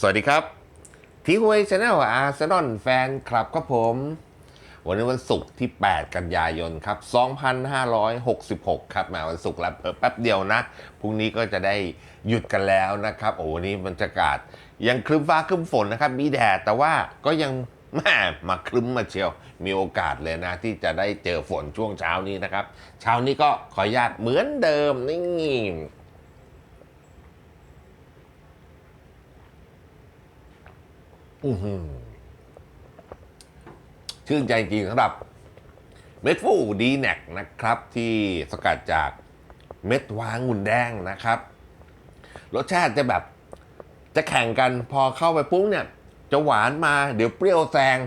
สวัสดีครับ ทีหวยชาแนลอาร์เซนอลแฟนคลับครับผม วันนี้วันศุกร์ที่ 8 กันยายนครับ 2566 ครับมาวันศุกร์แล้วเพิ่แป๊บเดียวนะ พรุ่งนี้ก็จะได้หยุดกันแล้วนะครับ โอ้วันนี้บรรยากาศยังครึ้มฟ้าครึ้มฝนนะครับ มีแดดแต่ว่าก็ยังแม่มาครึ้มมาเชียว มีโอกาสเลยนะ ที่จะได้เจอฝนช่วงเช้านี้นะครับ เช้านี้ก็ขออนุญาตเหมือนเดิมนี่ อื้อหือ ชื่นใจจริงสำหรับ เม็ดฟูดีแน็กนะครับ ที่สกัดจากเม็ดวางุ่นแดงนะครับ รสชาติจะแบบจะแข่งกันพอเข้าไปปุ๊บเนี่ย จะหวานมาเดี๋ยวเปรี้ยวแซง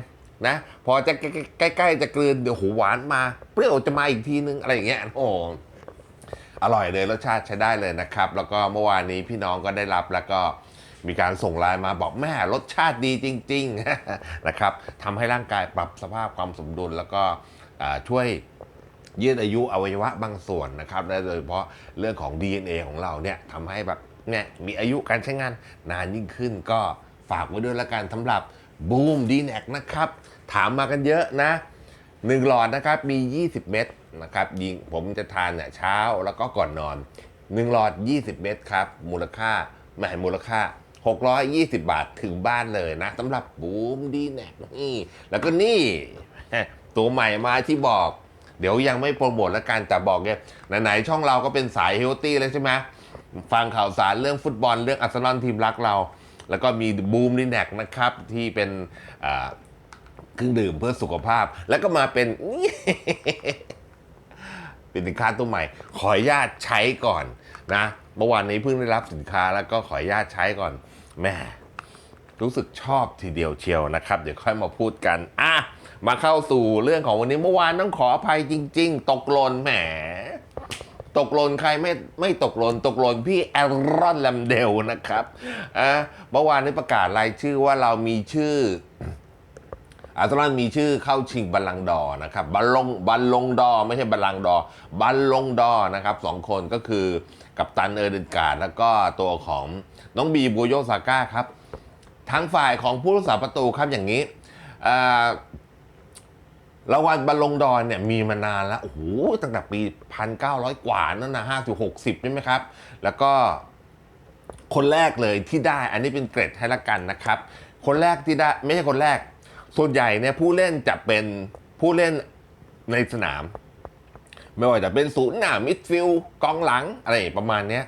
นะ พอจะใกล้ ๆ จะกลืนเดี๋ยวหูหวานมา เปรี้ยวจะมาอีกทีนึง อะไรอย่างเงี้ยโอ้อร่อยเลยรสชาติใช้ได้เลยนะครับ แล้วก็เมื่อวานนี้พี่น้องก็ได้รับแล้วก็ มีการส่งไลน์มาบอกแม่รสชาติดีจริงๆนะครับทำให้ร่างกายปรับสภาพความสมดุลแล้วก็ช่วยยืดอายุอวัยวะบางส่วนนะครับและโดยเฉพาะเรื่องของ DNA ของเราเนี่ยทำให้แบบเนี่ยมีอายุการใช้งานนานยิ่งขึ้นก็ฝากไว้ด้วยละกันสำหรับบูมดีแน็กนะครับ ถามมากันเยอะนะหนึ่งหลอดนะครับมี 20 เม็ดนะครับยิงผมจะทานเนี่ยเช้าแล้วก็ก่อนนอน 1 หลอด 20 เม็ดครับ มูลค่าแหม่มูลค่า 620 บาทถึงบ้านเลยนะสำหรับบูมดีแน็กนี่แล้วก็นี่ ตัวใหม่มาที่บอก เดี๋ยวยังไม่โปรโมทล้วกันแต่บอกเนี่ยไหนๆช่องเราก็เป็นสายเฮลตี้เลยใช่ไหมฟังข่าวสารเรื่องฟุตบอลเรื่องอัสซนอลทีมรักเรา แล้วก็มีบูมดีแน็กนะครับ ที่เป็นเครื่องดื่มเพื่อสุขภาพ แล้วก็มาเป็นเป็นสินค้าตัวใหม่ ขออนุญาตใช้ก่อนนะ เมื่อวานนี้เพิ่งได้รับสินค้าแล้วก็ขออนุญาตใช้ก่อน แม่รู้สึกชอบทีเดียวเชียวนะครับ เดี๋ยวค่อยมาพูดกันอะมาเข้าสู่เรื่องของวันนี้เมื่อวานต้องขออภัยจริง ๆ ตกหล่นแหม ตกหล่นใครไม่ไม่ตกหล่นตกหล่นพี่แอรอนแลมเดลนะครับอะเมื่อวานได้ประกาศรายชื่อว่าเรามีชื่อ อาร์เซนอลมีชื่อเข้าชิงบัลลังดอร์นะครับบัลลงบัลลงดอร์ไม่ใช่บัลลังดอร์บัลลงดอร์นะครับสองคนก็คือกัปตันเออร์เดนการ์ดแล้วก็ตัวของน้องบีบูโยซาก้าครับทางฝ่ายของผู้รักษาประตูครับอย่างนี้รางวัลบัลลงดอร์เนี่ยมีมานานแล้วโอ้โหตั้งแต่ปี 1,900 กว่านั่นนะ5 60ใช่ไหมครับ แล้วก็คนแรกเลยที่ได้อันนี้เป็นเกรดให้ละกันนะครับ คนแรกที่ได้ไม่ใช่คนแรก ส่วนใหญ่เนี่ยผู้เล่นจะเป็นผู้เล่นในสนาม ไม่ว่าจะเป็นศูนย์หน้ามิดฟิลกองหลังอะไรประมาณเนี้ย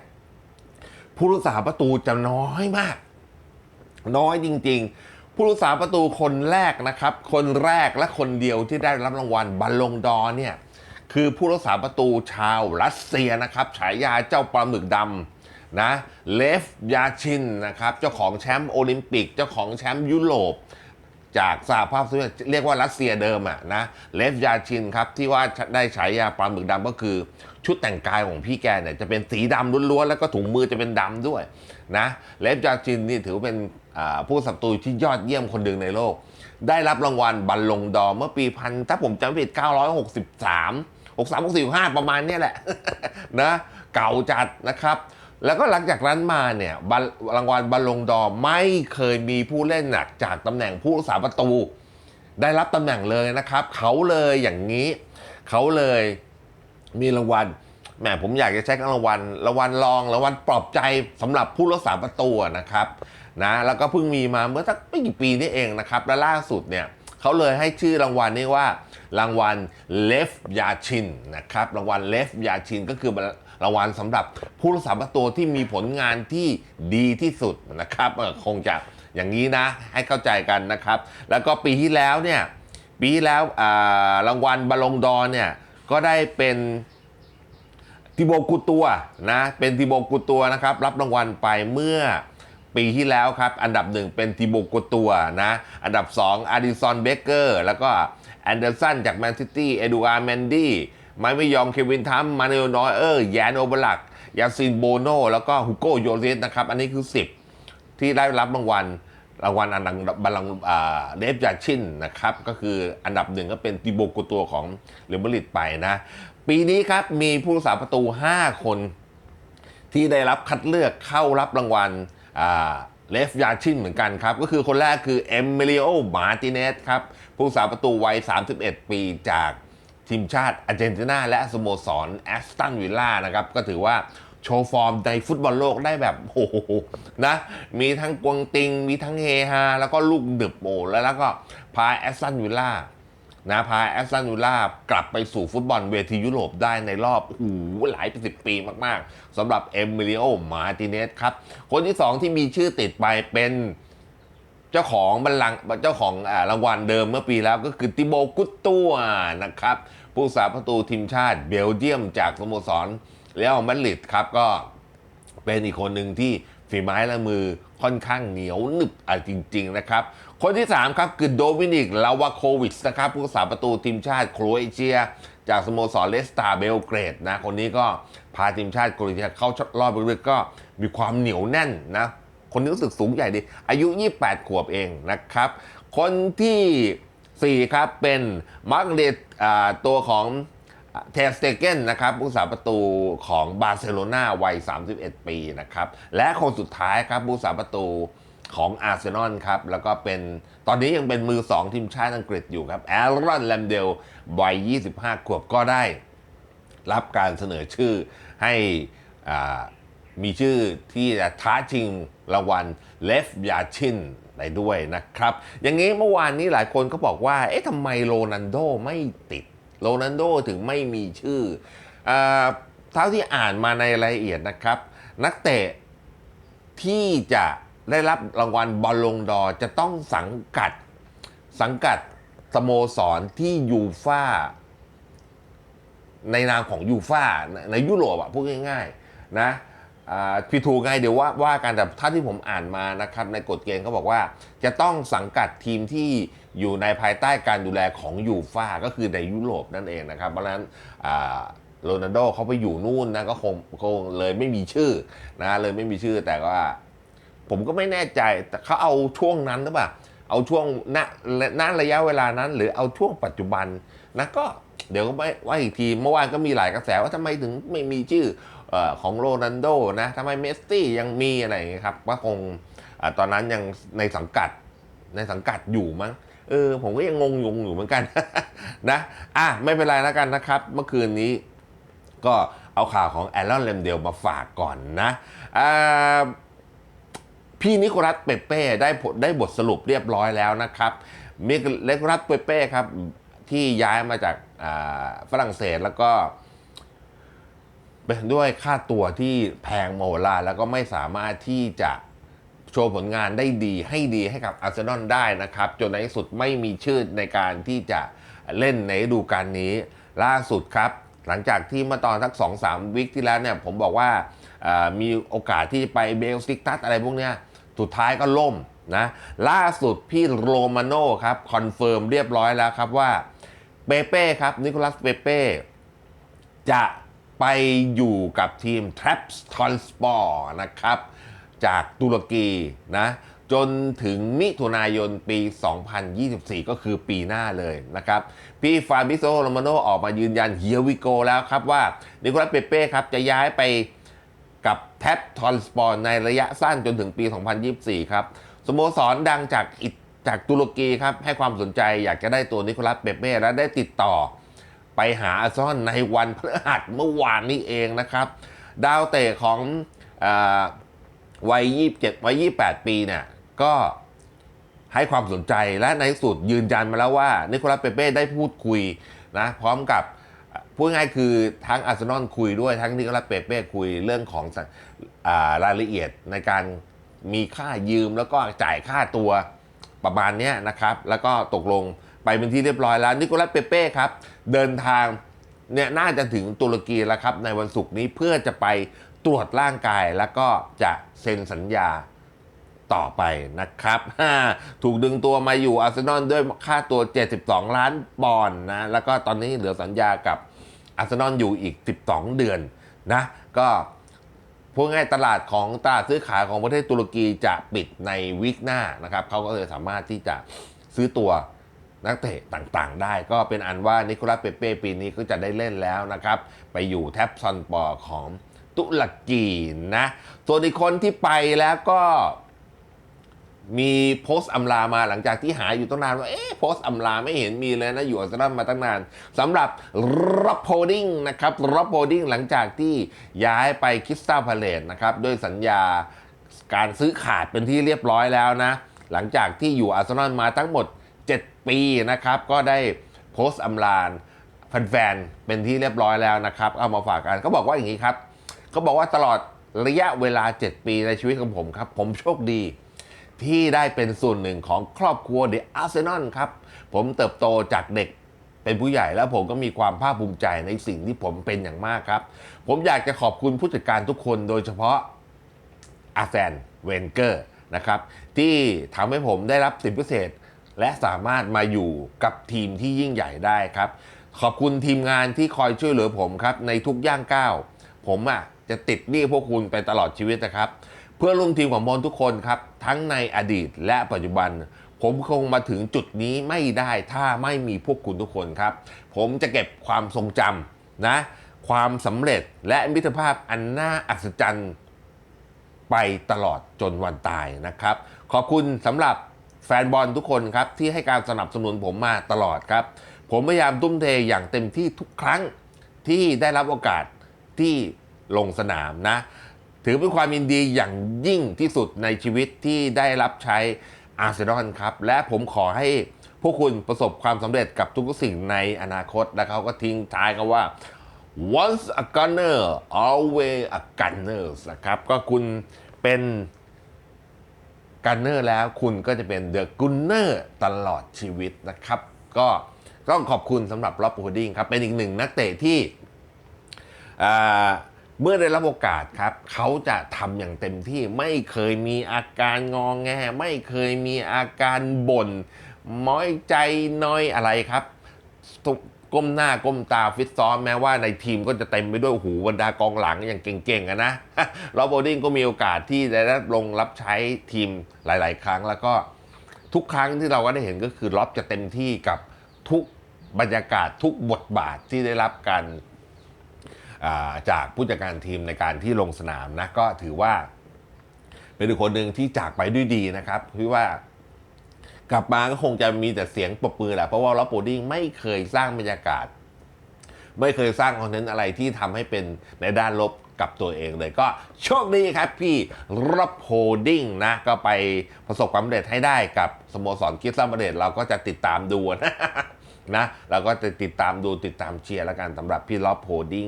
ผู้รักษาประตูจะน้อยมาก น้อยจริง ๆ ผู้รักษาประตูคนแรกนะครับ คนแรกและคนเดียวที่ได้รับรางวัลบัลลงดอเนี่ยคือผู้รักษาประตูชาวรัสเซียนะครับ ฉายาเจ้าปลาหมึกดำนะเลฟยาชินนะครับ เจ้าของแชมป์โอลิมปิก เจ้าของแชมป์ยุโรป จากสหภาพโซเวียตเรียกว่ารัสเซียเดิมอะนะเลฟยาชินครับที่ว่าได้ฉายาปลาหมึกดำก็คือ ชุดแต่งกายของพี่แกเนี่ยจะเป็นสีดำล้วนๆแล้วก็ถุงมือจะเป็นดำด้วยนะเลฟยาชินนี่ถือเป็นผู้สับตูที่ยอดเยี่ยมคนหนึ่งในโลก ได้รับรางวัลบัลลงดอเมื่อปีพันถ้าผมจำไม่ผิด 963 63 65 ประมาณนี้แหละนะเก่าจัดนะครับ แล้วก็หลังจากนั้นมาเนี่ยรางวัลบัลลงดอร์ไม่เคยมีผู้เล่นหนักจากตำแหน่งผู้รักษาประตู ได้รับตำแหน่งเลยนะครับ เขาเลยอย่างนี้ เขาเลยมีรางวัลแหมผมอยากจะใช้รางวัลรางวัลรองรางวัลปลอบใจสำหรับผู้รักษาประตูนะครับนะแล้วก็เพิ่งมีมาเมื่อสักไม่กี่ปีนี้เองนะครับ และล่าสุดเนี่ยเขาเลยให้ชื่อรางวัลนี้ว่ารางวัลเลฟยาชินนะครับรางวัลเลฟยาชินก็คือ รางวัลสำหรับผู้รักษาประตูที่มีผลงานที่ดีที่สุดนะครับเออคงจะอย่างนี้นะให้เข้าใจกันนะครับ แล้วก็ปีที่แล้วเนี่ยปีที่แล้วอ่ารางวัลบอลลงดอร์เนี่ยก็ได้เป็นทิโบกุตัวนะเป็นทิโบกุตัวนะครับรับรางวัลไปเมื่อปีที่แล้วครับ อันดับหนึ่งเป็นทิโบกุตัวนะอันดับ2อาริซอนเบเกอร์แล้วก็แอนเดอร์สันจากแมนซิตี้เอดูอาร์แมนดี้ ไมไม่ยองเควินทัมมาเนลนอยเออร์แยนโอเบลักยาซินโบโนแล้วก็ฮุโกโยเรสนะครับ อันนี้คือ 10 ที่ได้รับรางวัลรางวัลอันดังบัลลังก์เดฟยาชินนะครับ ก็คืออันดับหนึ่งก็เป็นติโบโกตัวของเรอัลมาดริดไปนะ ปีนี้ครับมีผู้รักษาประตู 5 คน ที่ได้รับคัดเลือกเข้ารับรางวัลเลฟยาชินเหมือนกันครับ ก็คือคนแรกคือเอมิลิโอมาติเนสครับ ผู้สาประตูวัย 31 ปีจาก ทีมชาติอาร์เจนตินาและสโมสรแอสตันวิลล่านะครับ ก็ถือว่าโชว์ฟอร์มในฟุตบอลโลกได้แบบโอ้โหนะ มีทั้งกวงติง มีทั้งเฮฮา แล้วก็ลูกดึบโอแล้วแล้วก็พาแอสตันวิลล่านะพาแอสตันวิลล่ากลับไปสู่ฟุตบอลเวทียุโรปได้ในรอบโอ้โหหลายสิบปีมาก ๆสำหรับเอมิลิโอมาติเนสครับ คนที่สองที่มีชื่อติดไปเป็น เจ้าของบัลลังก์เจ้าของรางวัลเดิมเมื่อปีแล้วก็คือติโบกุตตัวนะครับ ผู้สาประตูทีมชาติเบลเยียมจากสโมสรเรอัลมาดริดครับก็เป็นอีกคนหนึ่งที่ฝีไม้ลายมือค่อนข้างเหนียวหนึบอะจริง ๆ นะครับ คนที่ 3 ครับ คือโดมินิก ลาวาโควิชนะครับ ผู้รักษาประตูทีมชาติโครเอเชีย จากสโมสรเลสตาเบลเกรดนะ คนนี้ก็พาทีมชาติโครเอเชียเข้ารอบลึกๆก็มีความเหนียวแน่นนะ คนนี้รู้สึกสูงใหญ่ดี อายุ 28 ขวบเองนะครับ คนทีสี่ 4 ครับ เป็นมาร์กเรตตัวของเทสเตเกนนะครับผู้สาประตูของบาร์เซโลนาวัย 31 ปีนะครับ และคนสุดท้ายครับผู้สาประตูของอาร์เซนอลครับ แล้วก็เป็นตอนนี้ยังเป็นมือ 2 ทีมชาติอังกฤษอยู่ครับแอรอนแลมเดลวัย 25 ขวบก็ได้ รับการเสนอชื่อให้อ่า มีชื่อที่จะท้าชิงรางวัลเลฟยาชินได้ด้วยนะครับ อย่างนี้เมื่อวานนี้หลายคนก็บอกว่า เอ๊ะทำไมโรนันโดไม่ติด โรนันโดถึงไม่มีชื่อเท่าที่อ่านมาในรายละเอียดนะครับ นักเตะที่จะได้รับรางวัลบอลลงดอร์จะต้องสังกัดสังกัดสโมสรที่ยูฟ่าในนามของยูฟ่าในยุโรปอะพูดง่ายๆนะ พี่ถูกไงเดี๋ยวว่าว่ากันแต่ถ้าที่ผมอ่านมานะครับในกฎเกณฑ์เขาบอกว่า จะต้องสังกัดทีมที่อยู่ในภายใต้การดูแลของยูฟ่าก็คือในยุโรปนั่นเองนะครับเพราะฉะนั้นโรนัลโดเขาไปอยู่นู่นนะก็คงคงเลยไม่มีชื่อนะเลยไม่มีชื่อแต่ว่า ผมก็ไม่แน่ใจแต่เขาเอาช่วงนั้นหรือเปล่าเอาช่วงณณระยะเวลานั้น หรือเอาช่วงปัจจุบันนะก็เดี๋ยวก็ไม่ว่าอีกทีเมื่อวานก็มีหลายกระแสว่าทำไมถึงไม่มีชื่อ ของโรนัลโดนะทำไมเมสซี่ยังมีอะไรอย่างเงี้ยครับว่าคงอาตอนนั้นยังในสังกัดในสังกัดอยู่มั้งเออผมก็ยังงงงอยู่เหมือนกันนะอะไม่เป็นไรแล้วกันนะครับ เมื่อคืนนี้ก็เอาข่าวของแอลลอนเลมเดลมาฝากก่อนนะพี่นิโคลัสเปเป้ได้ผลได้บทสรุปเรียบร้อยแล้วนะครับมิเลโคลัสเปเป้ครับที่ย้ายมาจากฝรั่งเศสแล้วก็ ด้วยค่าตัวที่แพงโมโหลารแล้วก็ไม่สามารถที่จะโชว์ผลงานได้ดีให้ดีให้กับอาร์เซนอลได้นะครับ จนในที่สุดไม่มีชื่อในการที่จะเล่นในฤดูกาลนี้ล่าสุดครับ หลังจากที่เมื่อตอนทัก2-3วิคที่แล้วเนี่ยผมบอกว่ามีโอกาสที่ไปเบลสติกตัสอะไรพวกเนี้ยสุดท้ายก็ล่มนะล่าสุดพี่โรมาโน่ครับคอนเฟิร์มเรียบร้อยแล้วครับว่าเปเป้ครับนิโคลัสเปเป้จะ ไปอยู่กับทีม t r a p s t o n s p o r นะครับ จากตุรกีนะ จนถึงมิถุนายนปี 2024 ก็คือปีหน้าเลยนะครับ พี่ฟาบิโซโรมาโนออกมายืนยันเฮียวิโกแล้วครับว่านิโคลัสเปเป้ครับจะย้ายไปกับแท็บทอนสปอร์ในระยะสั้นจนถึงปี 2024 ครับ สโมสรดังจากอิตจากตุรกีครับ ให้ความสนใจอยากจะได้ตัวนิโคลัสเปเป้และได้ติดต่อ ไปหาอาร์เซนอลในวันพฤหัสเมื่อวานนี้เองนะครับ ดาวเตะของอวัย 27 วัย 28 ปีเนี่ยก็ให้ความสนใจและในสุดยืนยันมาแล้วว่านิโคลัสเปเป้ได้พูดคุยนะพร้อมกับพูดง่ายคือทั้งอาร์เซนอลคุยด้วยทั้งนิโคลัสเปเป้คุยเรื่องของอรายละเอียดในการมีค่ายืมแล้วก็จ่ายค่าตัวประมาณนี้นะครับ แล้วก็ตกลงไปเป็นที่เรียบร้อยแล้วนิโคลัสเปเป้ครับ เดินทางเนี่ยน่าจะถึงตุรกีแล้วครับ ในวันศุกร์นี้เพื่อจะไปตรวจร่างกายแล้วก็จะเซ็นสัญญาต่อไปนะครับ ถูกดึงตัวมาอยู่อาร์เซนอลด้วยค่าตัว 72 ล้านปอนด์นะ แล้วก็ตอนนี้เหลือสัญญากับอาร์เซนอลอยู่อีก 12 เดือนนะ ก็พูดง่ายตลาดของตลาดซื้อขายของประเทศตุรกีจะปิดในวีคหน้านะครับเขาก็เลยสามารถที่จะซื้อตัว นักเตะต่างๆ ได้ก็เป็นอันว่านิโคลัสเปเป้ปีนี้ก็จะได้เล่นแล้วนะครับ ไปอยู่แท็บซอนปอร์ของตุรกีนะ ส่วนอีกคนที่ไปแล้วก็มีโพสต์อำลามาหลังจากที่หาอยู่ตั้งนานว่า เอ๊ะโพสต์อำลาไม่เห็นมีเลยนะ อยู่อาร์เซนอลมาตั้งนานสำหรับรับโพดิ้งนะครับรับโพดิ้งหลังจากที่ย้ายไปคริสตัลพาเลตนะครับด้วยสัญญาการซื้อขาดเป็นที่เรียบร้อยแล้วนะ หลังจากที่อยู่อาร์เซนอลมาทั้งหมด ปีนะครับ ก็ได้โพสต์อำลาแฟนๆเป็นที่เรียบร้อยแล้วนะครับ เอามาฝากกันเขาบอกว่าอย่างนี้ครับเขาบอกว่าตลอดระยะเวลา 7 ปีในชีวิตของผมครับ ผมโชคดี ที่ได้เป็นส่วนหนึ่งของครอบครัวเดอะอาร์เซนอลครับ ผมเติบโตจากเด็กเป็นผู้ใหญ่แล้วผมก็มีความภาคภูมิใจในสิ่งที่ผมเป็นอย่างมากครับ ผมอยากจะขอบคุณผู้จัดการทุกคนโดยเฉพาะอาแซนเวนเกอร์นะครับ ที่ทำให้ผมได้รับสิทธิพิเศษ และสามารถมาอยู่กับทีมที่ยิ่งใหญ่ได้ครับ ขอบคุณทีมงานที่คอยช่วยเหลือผมครับ ในทุกย่างก้าว ผมอะจะติดหนี้พวกคุณไปตลอดชีวิตนะครับ เพื่อร่วมทีมของมนทุกคนครับ ทั้งในอดีตและปัจจุบัน ผมคงมาถึงจุดนี้ไม่ได้ถ้าไม่มีพวกคุณทุกคนครับ ผมจะเก็บความทรงจำนะ ความสำเร็จและมิตรภาพอันน่าอัศจรรย์ไปตลอดจนวันตายนะครับ ขอบคุณสำหรับ แฟนบอลทุกคนครับที่ให้การสนับสนุนผมมาตลอดครับ ผมพยายามทุ่มเทอย่างเต็มที่ทุกครั้งที่ได้รับโอกาสที่ลงสนามนะ ถือเป็นความยินดีอย่างยิ่งที่สุดในชีวิตที่ได้รับใช้อาร์เซนอลครับ และผมขอให้พวกคุณประสบความสำเร็จกับทุกสิ่งในอนาคต และเขาก็ทิ้งท้ายกันว่า once a gunner always a gunner นะครับ ก็คุณเป็น กันเนอร์แล้วคุณก็จะเป็นเดอะกุนเนอร์ตลอดชีวิตนะครับ ก็ต้องขอบคุณสำหรับล็อบโ o ดิ้งครับ เป็นอีกหนึ่งนักเตะที่เมื่อได้รับโอกาสครับเขาจะทำอย่างเต็มที่ไม่เคยมีอาการงองแง ไม่เคยมีอาการบ่นม้อยใจน้อยอะไรครับ ก้มหน้าก้มตาฟิตซ้อมแม้ว่าในทีมก็จะเต็มไปด้วยหูบรรดากองหลังอย่างเก่งๆนะลอโบดิ้งก็มีโอกาสที่จะได้ลงรับใช้ทีมหลาย ๆ ครั้ง แล้วก็ทุกครั้งที่เราก็ได้เห็นก็คือล็อบจะเต็มที่กับทุกบรรยากาศทุกบทบาทที่ได้รับการาจากผู้จัดการทีมในการที่ลงสนามนะก็ถือว่า เป็นคนหนึ่งที่จากไปด้วยดีนะครับพี่ว่า กลับมาก็คงจะมีแต่เสียงปรบมือแหละเพราะว่าล็อบโ o ดิ้งไม่เคยสร้างบรรยากาศ ไม่เคยสร้างคอนเทนต์อะไรที่ทำให้เป็นในด้านลบกับตัวเองเลยก็โชคดีครับพี่รับโฮดดิ้งนะก็ไปประสบความสำเร็จให้ได้กับสโมสรคิดซัมเบเดตเราก็จะติดตามดูนะนะเราก็จะติดตามดูติดตามเชียร์แล้วกันสำหรับพี่ล็อบโฮดดิ้ง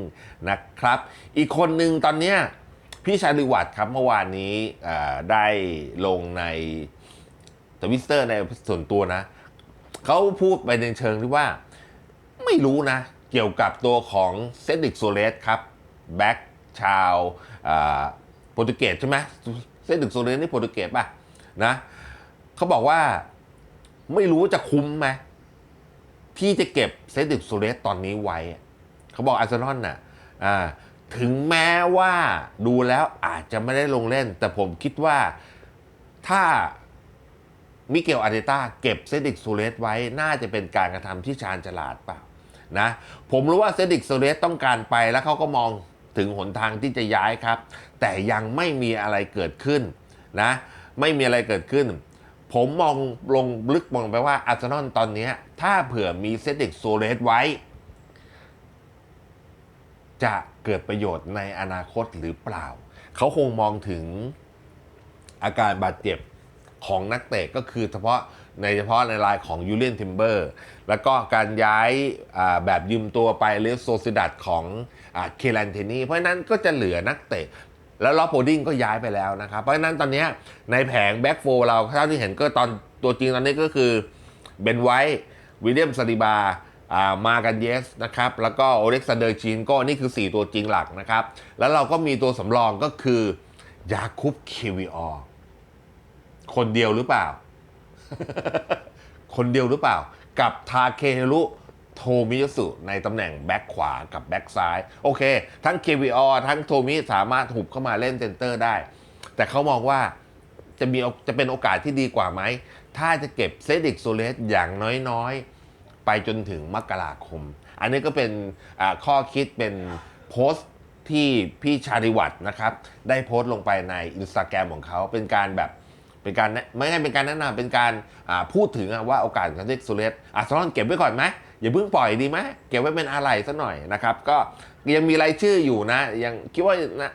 นะครับ อีกคนหนึ่งตอนเนี้ยพี่ชาลิวัตครับเมื่อวานนี้ได้ลงใน ทวิสเตอร์ในส่วนตัวนะเขาพูดไปในเชิงที่ว่า ไม่รู้นะ เกี่ยวกับตัวของเซนดิกโซเลสครับแบ็กชาวโปรตุเกสใช่ไหมเซนดิกโซเลสนี่โปรตุเกสป่ะนะเขาบอกว่าไม่รู้จะคุ้มไหมที่จะเก็บเซนดิกโซเลสตอนนี้ไว้ เขาบอกอาร์เซนอลน่ะถึงแม้ว่าดูแล้วอาจจะไม่ได้ลงเล่น แต่ผมคิดว่าถ้า มิเกลอาร์เตต้าเก็บเซดิกโซเลสไว้น่าจะเป็นการกระทำที่ชาญฉลาดเปล่านะผมรู้ว่าเซดิกโซเลสต้องการไปแล้วเขาก็มองถึงหนทางที่จะย้ายครับ แต่ยังไม่มีอะไรเกิดขึ้นนะไม่มีอะไรเกิดขึ้น ผมมองลงลึกมองไปว่าอาร์เซนอลตอนนี้ถ้าเผื่อมีเซดิกโซเลสไว้ จะเกิดประโยชน์ในอนาคตหรือเปล่า เขาคงมองถึงอาการบาดเจ็บ ของนักเตะก็คือเฉพาะในเฉพาะในรายของยูเลียนทิมเบอร์แล้วก็การย้ายแบบยืมตัวไปเลสโซซิดัดของเคลันเทนีเพราะฉะนั้นก็จะเหลือนักเตะ แล้วล็อปโพดิ้งก็ย้ายไปแล้วนะครับ เพราะฉะนั้นตอนนี้ในแผงแบ็กโฟเราเท่าที่เห็นก็ตอนตัวจริงตอนนี้ก็คือเบนไวท์วิลเลียมซาดิบาอ่ามากันเยสนะครับ แล้วก็โอเล็กซานเดอร์จีนก็นี่คือ 4 ตัวจริงหลักนะครับ แล้วเราก็มีตัวสำรองก็คือยาคุปเควิออ คนเดียวหรือเปล่า คนเดียวหรือเปล่า กับทาเคฮรุโทมิยสุในตำแหน่งแบ็คขวากับแบ็คซ้าย โอเค ทั้ง KVR ทั้งโทมิสามารถหุบเข้ามาเล่นเซนเตอร์ได้ แต่เขามองว่าจะมีจะเป็นโอกาสที่ดีกว่าไหม ถ้าจะเก็บเซดิกโซเลสอย่างน้อยๆ ไปจนถึงมกราคม อันนี้ก็เป็นข้อคิดเป็นโพสต์ที่พี่ชาริวัตนะครับ ได้โพสต์ลงไปในอินสตาแกรมของเขาเป็นการแบบ เป็นการไม่ใช่เป็นการแนะนำเป็นการพูดถึงว่าโอกาสของเซ็กซูเรสอาร์เซนอลเก็บไว้ก่อนไหมอย่าเพิ่งปล่อยดีไหมเก็บไว้เป็นอะไรสักหน่อยนะครับ ก็ยังมีรายชื่ออยู่นะ ยังคิดว่านะ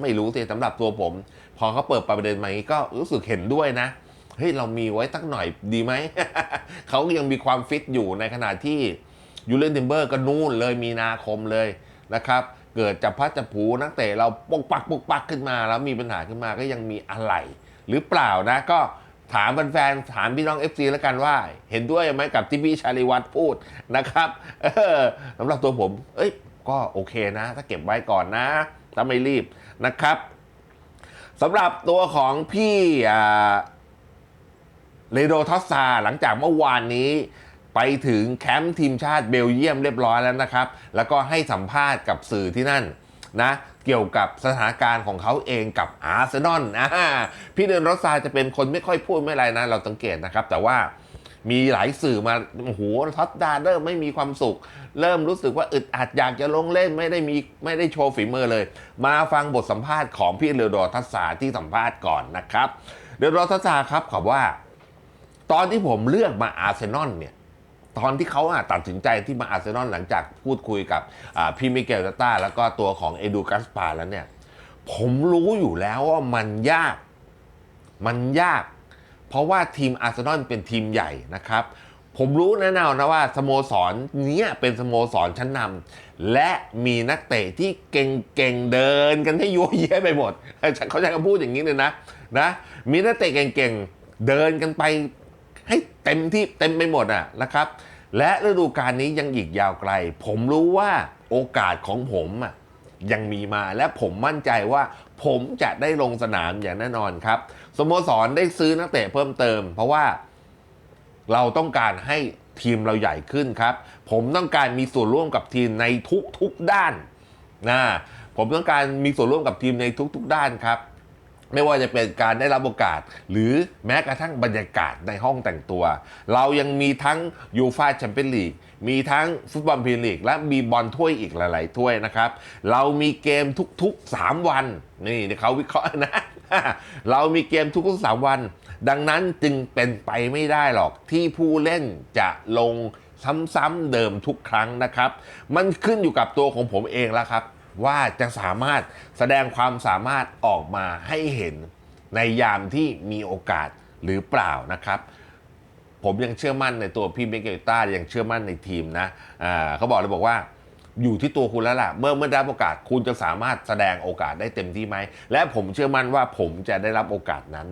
ไม่รู้สิสำหรับตัวผม พอเขาเปิดประเด็นมาอย่างนี้ก็รู้สึกเห็นด้วยนะเฮ้ยเรามีไว้สักหน่อยดีไหมเขายังมีความฟิตอยู่ในขณะที่ยูเลนติมเบอร์ก็นู่นเลยมีนาคมเลยนะครับเกิดจับพัดจับผูนักเตะเราปกปักปกปักขึ้นมา แล้วมีปัญหาขึ้นมาก็ยังมีอะไร หรือเปล่านะ ก็ถามแฟนๆถามพี่น้อง FC แล้วกันว่า เห็นด้วยไหมกับที่พี่ชาลีวัตรพูดนะครับเออสำหรับตัวผม เอ้ยก็โอเคนะ ถ้าเก็บไว้ก่อนนะ ถ้าไม่รีบนะครับสำหรับตัวของพี่เรโดทอสซาหลังจากเมื่อวานนี้ไปถึงแคมป์ทีมชาติเบลเยียมเรียบร้อยแล้วนะครับ แล้วก็ให้สัมภาษณ์กับสื่อที่นั่นนะ กี่ยวกับสถานการณ์ของเขาเองกับอาร์เซนอลอ่าพี่เดนรอสซาจะเป็นคนไม่ค่อยพูดไม่ไรนะ เราสังเกตนะครับ แต่ว่ามีหลายสื่อมาโอ้โหท็อตดาเริ่มไม่มีความสุข เริ่มรู้สึกว่าอึดอัดอยากจะลงเล่นไม่ได้มีไม่ได้โชว์ฝีมือเลย มาฟังบทสัมภาษณ์ของพี่เรโดทัสซาที่สัมภาษณ์ก่อนนะครับเรโดทัสซาครับขอบว่า ตอนที่ผมเลือกมาอาร์เซนอลเนี่ย ตอนที่เขาอะตัดสินใจที่มาอาร์เซนอลหลังจากพูดคุยกับพี่มิเกลตาต้าแล้วก็ตัวของเอดูกัสปาแล้วเนี่ย ผมรู้อยู่แล้วว่ามันยาก มันยาก เพราะว่าทีมอาร์เซนอลเป็นทีมใหญ่นะครับ ผมรู้แน่นอนนะว่าสโมสรเนี้ยเป็นสโมสรชั้นนำและมีนักเตะที่เก่งๆเดินกันให้ยั่วเย้ไปหมดเขาใช้คำพูดอย่างนี้เลยนะนะ มีนักเตะเก่งๆเดินกันไป เต็มที่เต็มไปหมดอะนะครับ และฤดูกาลนี้ยังอีกยาวไกล ผมรู้ว่าโอกาสของผมอะยังมีมาและผมมั่นใจว่าผมจะได้ลงสนามอย่างแน่นอนครับสโมสรได้ซื้อนักเตะเพิ่มเติม เพราะว่าเราต้องการให้ทีมเราใหญ่ขึ้นครับ ผมต้องการมีส่วนร่วมกับทีมในทุกๆด้านนะผมต้องการมีส่วนร่วมกับทีมในทุกๆด้านครับ ไม่ว่าจะเป็นการได้รับโอกาส หรือแม้กระทั่งบรรยากาศในห้องแต่งตัว เรายังมีทั้งยูฟาแชมเปี้ยนลีกมีทั้งฟุตบอลพรีเมียร์ลีกและมีบอลถ้วยอีกหลาย ๆ ถ้วยนะครับ เรามีเกมทุกๆ 3 วัน นี่เขาวิเคราะห์นะ เรามีเกมทุกๆ 3 วัน ดังนั้นจึงเป็นไปไม่ได้หรอกที่ผู้เล่นจะลงซ้ำๆเดิมทุกครั้งนะครับ มันขึ้นอยู่กับตัวของผมเองแล้วครับ ว่าจะสามารถแสดงความสามารถออกมาให้เห็นในยามที่มีโอกาสหรือเปล่านะครับ ผมยังเชื่อมั่นในตัวพี่เมเกลต้ายังเชื่อมั่นในทีมนะอ่าเขาบอกเลยบอกว่า อยู่ที่ตัวคุณแล้วล่ะ เมื่อเมื่อได้รับโอกาสคุณจะสามารถแสดงโอกาสได้เต็มที่ไหม และผมเชื่อมั่นว่าผมจะได้รับโอกาสนั้น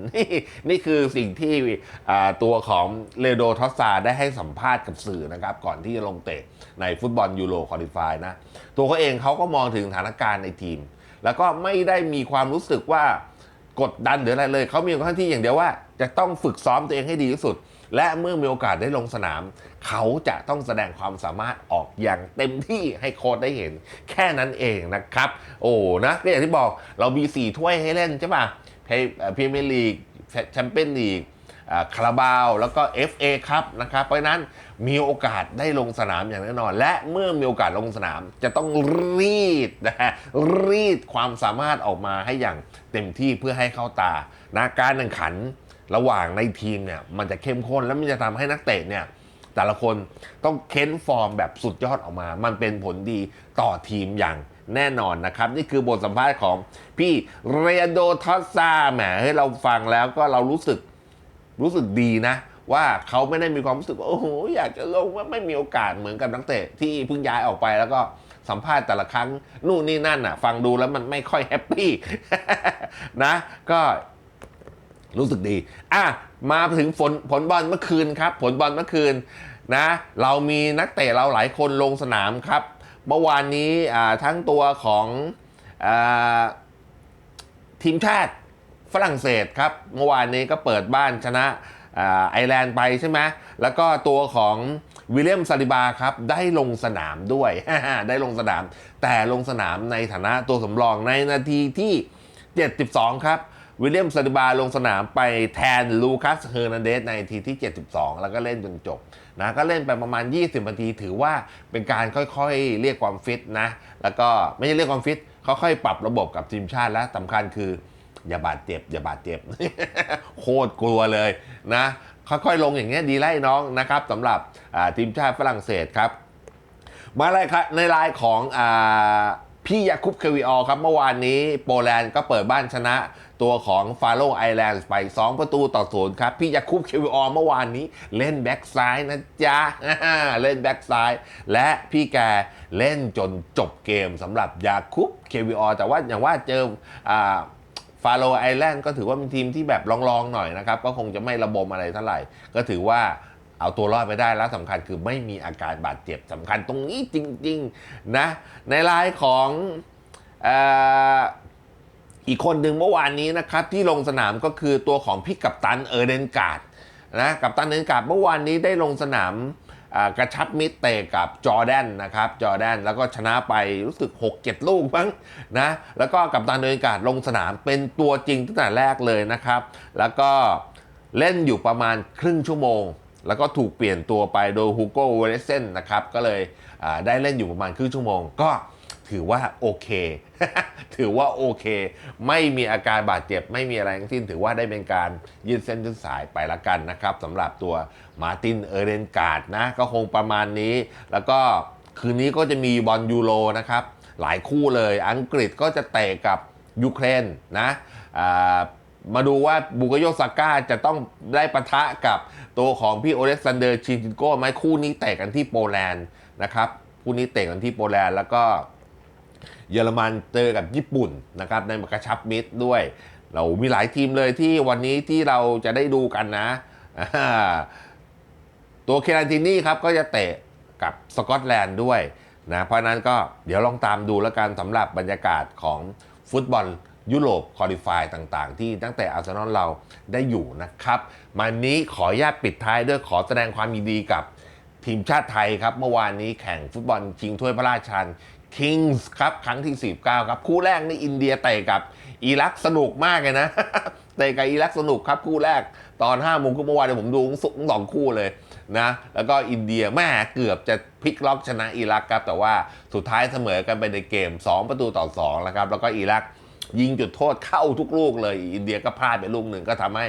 นี่คือสิ่งที่ตัวของเลโดทอสซาได้ให้สัมภาษณ์กับสื่อนะครับ ก่อนที่จะลงเตะในฟุตบอลยูโรคอลิฟายนะ ตัวเขาเองเขาก็มองถึงสถานการณ์ในทีม แล้วก็ไม่ได้มีความรู้สึกว่ากดดันหรืออะไรเลย เขามีหน้าที่อย่างเดียวว่า จะต้องฝึกซ้อมตัวเองให้ดีที่สุด และเมื่อมีโอกาสได้ลงสนาม เขาจะต้องแสดงความสามารถออกอย่างเต็มที่ให้โค้ชได้เห็น แค่นั้นเองนะครับ โอ้นะก็อย่างที่บอกเรามี 4 ถ้วยให้เล่นใช่ป่ะพรีเมียร์ลีกแชมเปี้ยนลีกคาราบาว แล้วก็ FA ครับนะครับ เพราะฉะนั้นมีโอกาสได้ลงสนามอย่างแน่นอน และเมื่อมีโอกาสลงสนาม จะต้องรีดนะฮะรีดความสามารถออกมาให้อย่างเต็มที่เพื่อให้เข้าตานะการแข่งขัน ระหว่างในทีมเนี่ยมันจะเข้มข้นแล้วมันจะทำให้นักเตะเนี่ยแต่ละคนต้องเค้นฟอร์มแบบสุดยอดออกมา มันเป็นผลดีต่อทีมอย่างแน่นอนนะครับ นี่คือบทสัมภาษณ์ของพี่เรโดทอสซาแหมให้เราฟังแล้วก็เรารู้สึกรู้สึกดีนะ ว่าเขาไม่ได้มีความรู้สึกว่าโอ้โหอยากจะลงว่าไม่มีโอกาสเหมือนกับนักเตะที่เพิ่งย้ายออกไปแล้วก็สัมภาษณ์แต่ละครั้งนู่นนี่นั่นอะ ฟังดูแล้วมันไม่ค่อยแฮปปี้นะ ก็ รู้สึกดี อะ มาถึงผลผลบอลเมื่อคืนครับ ผลบอลเมื่อคืนนะ เรามีนักเตะเราหลายคนลงสนามครับ เมื่อวานนี้ทั้งตัวของอทีมชาติฝรั่งเศสครับ เมื่อวานนี้ก็เปิดบ้านชนะอไอร์แลนด์ไปใช่ไหม แล้วก็ตัวของวิลเลียมซาลิบาครับ ได้ลงสนามด้วย ได้ลงสนาม แต่ลงสนามในฐานะตัวสำรองในนาทีที่ 72 ครับ วิลเลียมซาลิบาลงสนามไปแทนลูคัสเฮอร์นันเดสในทีที่ 72 แล้วก็เล่นจนจบนะก็เล่นไปประมาณ 20นาทีถือว่าเป็นการค่อยๆ เรียกความฟิตนะแล้วก็ไม่ใช่เรียกความฟิตค่อยๆปรับระบบกับทีมชาติและสำคัญคือ อย่าบาดเจ็บ อย่าบาดเจ็บ โคตรกลัวเลยนะค่อยๆ ลงอย่างเงี้ยดีไล่น้องนะครับสำหรับทีมชาติฝรั่งเศสครับ มาเลยครับในรายของอ พี่ยาคุปเควิออครับ เมื่อวานนี้โปแลนด์ก็เปิดบ้านชนะตัวของฟาโรไอแลนด์ไป 2 ประตูต่อศูนย์ครับ พี่ยาคุปเควิออเมื่อวานนี้เล่นแบ็กซ้ายนะจ๊ะ เล่นแบ็กซ้าย และพี่แกเล่นจนจบเกมสำหรับยาคุปเควิออแต่ว่าอย่างว่าเจอฟาโรไอแลนด์ก็ถือว่าเป็นทีมที่แบบลองๆหน่อยนะครับ ก็คงจะไม่ระบมอะไรเท่าไหร่ ก็ถือว่า เอาตัวรอดไปได้แล้วสำคัญคือไม่มีอาการบาดเจ็บสำคัญตรงนี้จริง ๆ นะ ในรายของออีกคนหนึ่งเมื่อวานนี้นะครับ ที่ลงสนามก็คือตัวของพี่กัปตันเออร์เดนการ์ดนะกัปตันเออร์เดนการ์ดเมื่อวานนี้ได้ลงสนามกระชับมิตรเตะกับจอร์แดนนะครับจอร์แดนแล้วก็ชนะไปรู้สึก 6-7 ลูกมั้งนะแล้วก็กับตันเดินอากาศลงสนามเป็นตัวจริงตั้งแต่แรกเลยนะครับ แล้วก็เล่นอยู่ประมาณครึ่งชั่วโมง แล้วก็ถูกเปลี่ยนตัวไปโดยฮูโก้เวเลเซนนะครับ ก็เลยได้เล่นอยู่ประมาณครึ่งชั่วโมง ก็ถือว่าโอเค ถือว่าโอเค ไม่มีอาการบาดเจ็บ ไม่มีอะไรทั้งสิ้น ถือว่าได้เป็นการยืดเส้นยืดสายไปละกันนะครับสำหรับตัวมาตินเออเรนการ์ดนะ ก็คงประมาณนี้ แล้วก็คืนนี้ก็จะมีบอลยูโรนะครับ หลายคู่เลย อังกฤษก็จะเตะกับยูเครนนะมาดูว่าบุกโยซาก้าจะต้องได้ปะทะกับ ตัวของพี่โอเล็กซานเดอร์ชินจิโก้ไหมคู่นี้เตะกันที่โปแลนด์นะครับคู่นี้เตะกันที่โปแลนด์แล้วก็เยอรมันเจอกับญี่ปุ่นนะครับในกระชับมิตรด้วย เรามีหลายทีมเลยที่วันนี้ที่เราจะได้ดูกันนะ ตัวเคลนตินี่ครับก็จะเตะกับสกอตแลนด์ด้วยนะเพราะนั้นก็เดี๋ยวลองตามดูแล้วกันสำหรับบรรยากาศของฟุตบอล ยุโรปคอลิฟายต่างๆ ที่ตั้งแต่อาร์เซนอลเราได้อยู่นะครับมันนี้ขออนุญาตปิดท้ายด้วยขอแสดงความยินดีกับทีมชาติไทยครับ เมื่อวานนี้แข่งฟุตบอลชิงถ้วยพระราชทาน Kings ครับ ครั้งที่ 49 ครับ คู่แรกนี่อินเดียเตะกับอิรักสนุกมากเลยนะเตะกับอิรักสนุกครับ คู่แรกตอน5โมงครึ่งเมื่อวานเนยผมดูสุกสองคู่เลยนะ แล้วก็อินเดียแม่เกือบจะพลิกล็อกชนะอิรักครับ แต่ว่าสุดท้ายเสมอกันไปในเกม 2 ประตูต่อ2แล้วครับแล้วก็อิรัก ยิงจุดโทษเข้าทุกลูกเลย อินเดียก็พลาดไปลูกหนึ่งก็ทำให้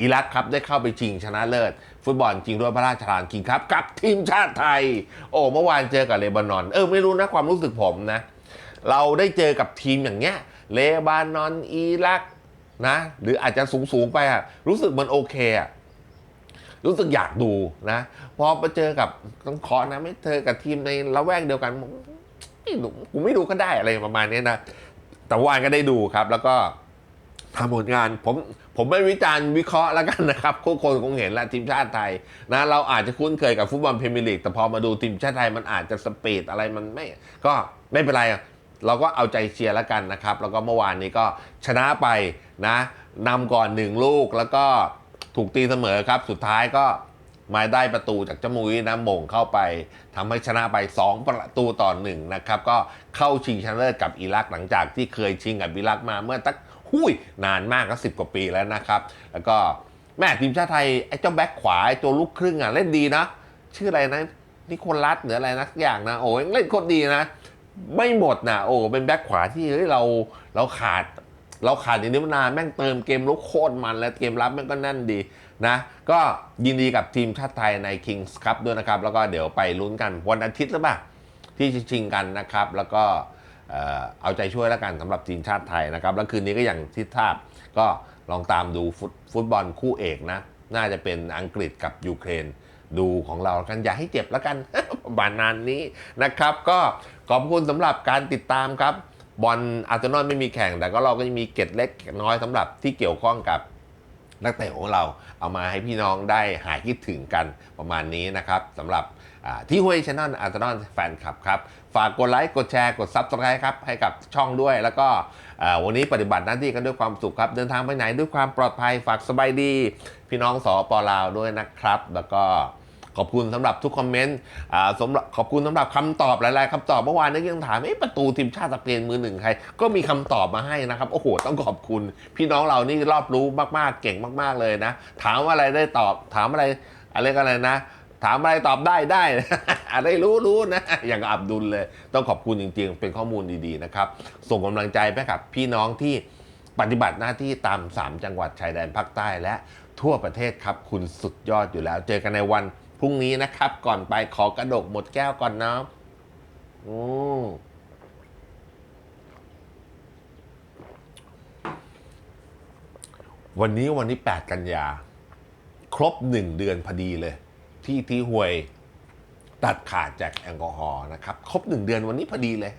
อิรักครับได้เข้าไปชิงชนะเลิศ ฟุตบอลชิงด้วยพระราชทานคิงครับ กับทีมชาติไทย โอ้เมื่อวานเจอกับเลบานอน เออไม่รู้นะความรู้สึกผมนะ เราได้เจอกับทีมอย่างเงี้ยเลบานอนอิรักนะ หรืออาจจะสูงสูงไปอะรู้สึกมันโอเคอะรู้สึกอยากดูนะพอไปเจอกับต้องขอนะไม่เจอกับทีมในละแวกเดียวกันไม่ดูกูไม่ดูก็ได้อะไรประมาณนี้นะ แต่วานก็ได้ดูครับ แล้วก็ทำผลงานผมผมไม่วิจารณ์วิเคราะห์แล้วกันนะครับทุกคนคงเห็นแล้วทีมชาติไทยนะเราอาจจะคุ้นเคยกับฟุตบอลพรีเมียร์ลีกแต่พอมาดูทีมชาติไทยมันอาจจะสปีดอะไรมันไม่ ก็ไม่เป็นไรเราก็เอาใจเชียร์แล้วกันนะครับ แล้วก็เมื่อวานนี้ก็ชนะไปนะนำก่อนหนึ่งลูกแล้วก็ถูกตีเสมอครับ สุดท้ายก็ มาได้ประตูจากเจามุ้ยนะมงเข้าไปทำให้ชนะไป 2 ประตูต่อหนึ่งนะครับ ก็เข้าชิงชนะเลิศกับอิรักหลังจากที่เคยชิงกับอิรักมาเมื่อตักหุยนานมากก็สิบกว่าปีแล้วนะครับ แล้วก็แม่ทีมชาติไทยไอ้เจ้าแบ็คขวาไอ้ตัวลูกครึ่งอะเล่นดีนะ ชื่ออะไรนะนิโคลัสหรืออะไรนะักอย่างนะโอ้ยเล่นโคตรดีนะ ไม่หมดนะโอ้เป็นแบ็คขวาที่เฮ้ยเราเราขาด เราขาดอย่างนี้มานานแม่งเติมเกมลุกโคตรมัน แล้วเกมรับแม่งก็แน่นดี นะก็ยินดีกับทีมชาติไทยใน Kings Cup ด้วยนะครับ แล้วก็เดี๋ยวไปลุ้นกันวันอาทิตย์หรือเปล่าที่จะชิงกันนะครับ แล้วก็เอาใจช่วยแล้วกันสำหรับทีมชาติไทยนะครับ แล้วคืนนี้ก็อย่างที่ทราบก็ลองตามดูฟุตฟตบอลคู่เอกนะ น่าจะเป็นอังกฤษกับยูเครนดูของเรากันอย่าให้เจ็บแล้วกันประมาณนั้นนี้นะครับ ก็ขอบคุณสำหรับการติดตามครับบอลอาร์เซนอลไม่มีแข่ง แต่ก็เราก็จะมีเกร็ดเล็กเกร็ดน้อยสำหรับที่เกี่ยวข้องกับ นักเตะของเราเอามาให้พี่น้องได้หายคิดถึงกันประมาณนี้นะครับสำหรับที่ห้วยช anel อาร์ตนอนแฟนคลับครับ ฝากกดไลค์ กดแชร์ กดซับสไครต์ครับ ให้กับช่องด้วย แล้วก็วันนี้ปฏิบัติหน้าที่กันด้วยความสุขครับ เดินทางไปไหนด้วยความปลอดภัย ฝากสบายดี พี่น้องสปลาวด้วยนะครับ แล้วก็ ขอบคุณสำหรับทุกคอมเมนต์สำหรับขอบคุณสำหรับคำตอบหลาย ๆคำตอบเมื่อวานนี้ยังถามเอ๊ะประตูทีมชาติสเปนมือหนึ่งใคร ก็มีคำตอบมาให้นะครับ โอ้โห ต้องขอบคุณ พี่น้องเรานี่รอบรู้มาก ๆ เก่งมาก ๆ เลยนะ ถามอะไรได้ตอบ ถามอะไรอะไรกันเลยนะถามอะไรตอบได้ได้อะไรรู้รู้นะ อย่างอับดุลเลย ต้องขอบคุณจริง ๆ เป็นข้อมูลดีๆนะครับ ส่งกำลังใจไปกับพี่น้องที่ปฏิบัติหน้าที่ตาม 3 จังหวัดชายแดนภาคใต้และทั่วประเทศครับ คุณสุดยอดอยู่แล้ว เจอกันในวัน พรุ่งนี้นะครับ ก่อนไปขอกระดกหมดแก้วก่อนนะอืมวันนี้วันที่ 8 กันยา ครบ1เดือนพอดีเลย ที่ที่ห่วยตัดขาดจากแอลกอฮอล์นะครับ ครบ1เดือนวันนี้พอดีเลย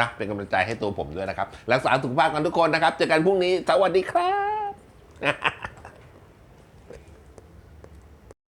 นะเป็นกำลังใจให้ตัวผมด้วยนะครับ รักษาสุขภาพกันทุกคนนะครับ เจอกันพรุ่งนี้ สวัสดีครับ